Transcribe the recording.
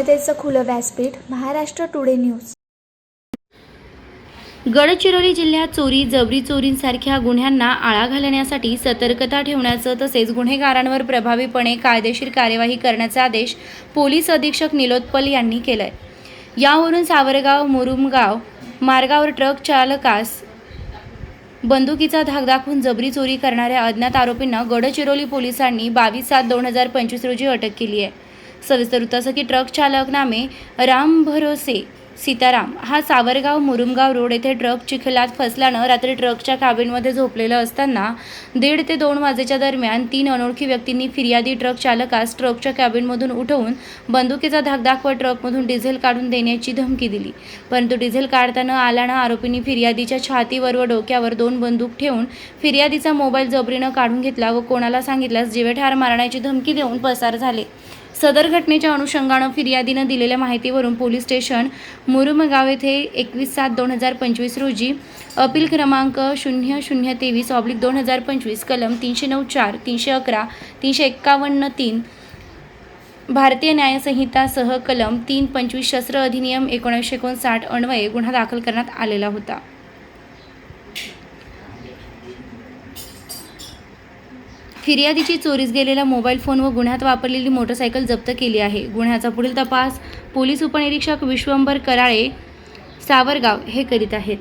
जनतेचं खुलं व्यासपीठ महाराष्ट्र टुडे न्यूज. गडचिरोली जिल्ह्यात चोरी जबरी चोरींसारख्या गुन्ह्यांना आळा घालण्यासाठी सतर्कता ठेवण्याचं तसेच गुन्हेगारांवर प्रभावीपणे कायदेशीर कार्यवाही करण्याचे आदेश पोलीस अधीक्षक निलोत्पल यांनी केलाय. यावरून सावरगाव मुरुमगाव मार्गावर ट्रक चालकास बंदुकीचा धाक दाखवून जबरी चोरी करणाऱ्या अज्ञात आरोपींना गडचिरोली पोलिसांनी बावीस सात दोन हजार पंचवीस रोजी अटक केली आहे. सविस्तर असं की ट्रक चालक नामे राम भरोसे सीताराम. हा सावरगाव मुरुमगाव रोड येथे ट्रक चिखलात फसल्यानं रात्री ट्रकच्या कॅबिनमध्ये झोपलेलं असताना दीड ते दोन वाजेच्या दरम्यान तीन अनोळखी व्यक्तींनी फिर्यादी ट्रक चालकास ट्रकच्या कॅबिनमधून उठवून बंदुकीचा धाक दाखवत ट्रकमधून डिझेल काढून देण्याची धमकी दिली. परंतु डिझेल काढताना आल्यानं आरोपींनी फिर्यादीच्या छातीवर व डोक्यावर दोन बंदूक ठेवून फिर्यादीचा मोबाईल जबरीनं काढून घेतला व कोणाला सांगितल्यास जीवे ठार मारण्याची धमकी देऊन पसार झाले. सदर घटनेच्या अनुषंगानं फिर्यादीनं दिलेल्या माहितीवरून पोलीस स्टेशन मुरुमगाव येथे एकवीस सात दोन हजार पंचवीस रोजी अपील क्रमांक शून्य शून्य तेवीस ऑब्लिक दोन हजार पंचवीस कलम तीनशे नऊ चार तीनशे अकरा तीनशे एक्कावन्न तीन भारतीय न्यायसंहितासह कलम तीन पंचवीस शस्त्र अधिनियम एकोणीसशे एकोणसाठ अन्वये गुन्हा दाखल करण्यात आलेला होता. फिर्यादीची चोरीस गेलेला मोबाईल फोन व गुन्ह्यात वापरलेली मोटरसायकल जप्त केली आहे. गुन्ह्याचा पुढील तपास पोलीस उपनिरीक्षक विश्वंभर कराळे सावरगाव हे करीत आहेत.